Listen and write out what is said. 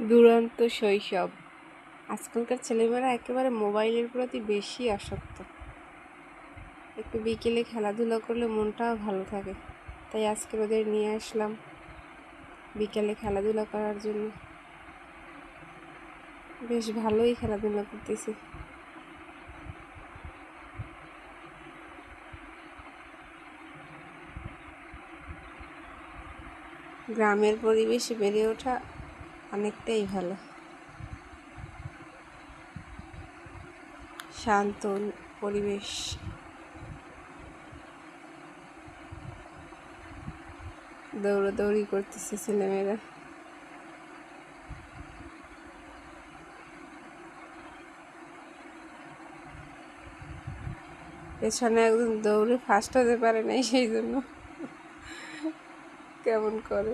দুরন্ত শৈশব। আজকালকার ছেলেমেয়েরা একেবারে মোবাইলের প্রতি বেশি আসক্ত। একটু বিকেলে খেলাধুলা করলে মনটাও ভালো থাকে। তাই আজকে ওদের নিয়ে আসলাম বিকেলে খেলাধুলা করার জন্য। বেশ ভালোই খেলাধুলা করতেছে। গ্রামের পরিবেশে বেড়ে ওঠা অনেকটাই ভালো। শান্ত পরিবেশ। দৌড়াদৌড়ি করতেছে ছেলেমেয়েরা। পেছনে একজন দৌড়ে ফার্স্ট হতে পারে নাই, সেই জন্য কেমন করে।